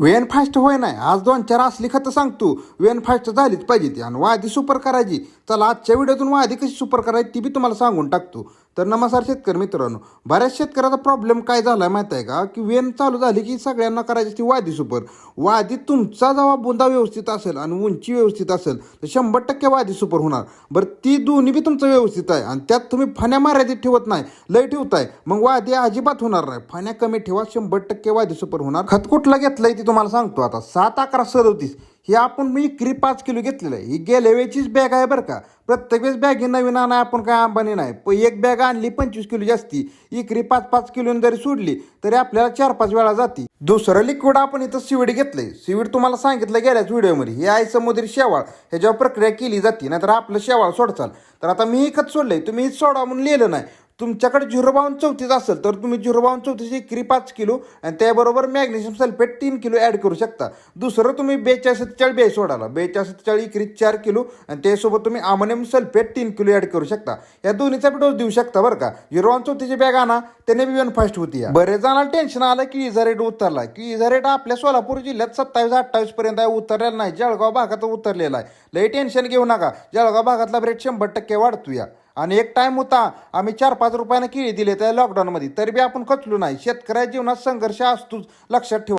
Wien fast होय नाही आज दोन चार असली खतं सांगतो वेन फास्ट झालीच पाहिजे ती आणि वादी सुपर करायची. चला आजच्या व्हिडिओतून वादी कशी सुपर करायची ती बी तुम्हाला सांगून टाकतो. तर नमस्कार शेतकरी मित्रांनो बऱ्याच शेतकऱ्याचा प्रॉब्लेम काय झाला माहिती आहे का? की वेन चालू झाली की सगळ्यांना करायची ती वादी सुपर वादी तुमचा जेव्हा बुंदा व्यवस्थित असेल आणि उंची व्यवस्थित असेल तर शंभर टक्के वादी सुपर होणार. बरं ती दोन्ही बी तुमचं व्यवस्थित आहे आणि त्यात तुम्ही फण्या मर्यादित ठेवत नाही लय ठेवताय. मग वादी अजिबात होणार नाही. फण्या कमी ठेवा शंभर टक्के वादी सुपर होणार. खत कुठला घेतलाय ती तुम्हाला सांगतो आता सात अकरा सदोतीस हे आपण म्हणजे मी इकरी पाच किलो घेतलेलं आहे. ही गेल्या वेळचीच बॅग आहे बरं का. प्रत्येक वेळेस बॅगी नवीन आणाय आपण काय अंबानी नाही. पण एक बॅग आणली पंचवीस किलो जास्ती. इकरी पाच पाच किलो जरी सोडली तरी आपल्याला चार पाच वेळा जाते. दुसरं लिक्विड आपण इथं सिविड घेतलंय. सिविड तुम्हाला सांगितलं गेल्याच व्हिडिओमध्ये. हे आहे समुद्री शेवाळ. ह्याच्यावर प्रक्रिया केली जाते नाहीतर आपलं शेवाळ सोडचाल. तर आता मी एकच खत सोडलंय. तुम्ही सोडा म्हणून लिहिलं नाही. तुमच्याकडे झिरो बावन्न चौतीस असेल तर तुम्ही झिरो बावन्न चौतीस एकरी पाच किलो आणि त्याबरोबर मॅग्नेशियम सल्फेट तीन किलो ॲड करू शकता. दुसरं तुम्ही बेचाळीस सत्तेचाळीस बे सोडाला बेचाळीस सत्तेचाळीस एकरी चार किलो आणि त्यासोबत तुम्ही अमोनियम सल्फेट तीन किलो ॲड करू शकता. या दोन्हीचा डोस देऊ शकता बरं का. झिरो बावन्न चौतीसची बॅग आणा त्याने बी वन फास्ट होती या. बरेच जणांना टेन्शन आलं की इझा रेट उतरला की इझा रेट आपल्या सोलापूर जिल्ह्यात सत्तावीस अठ्ठावीस पर्यंत आहे उतरलेला नाही. जळगाव भागात उतरलेला आहे. लई टेन्शन घेऊ नका. जळगाव भागातला रेट शंभर टक्के वाढतो या आणि एक टाइम होता आम्ही चार पाच रुपयानं केळी दिले त्या लॉकडाऊनमध्ये तरी बी आपण खचलो नाही. शेतकऱ्या जीवनात संघर्ष असतोच लक्षात ठेवा.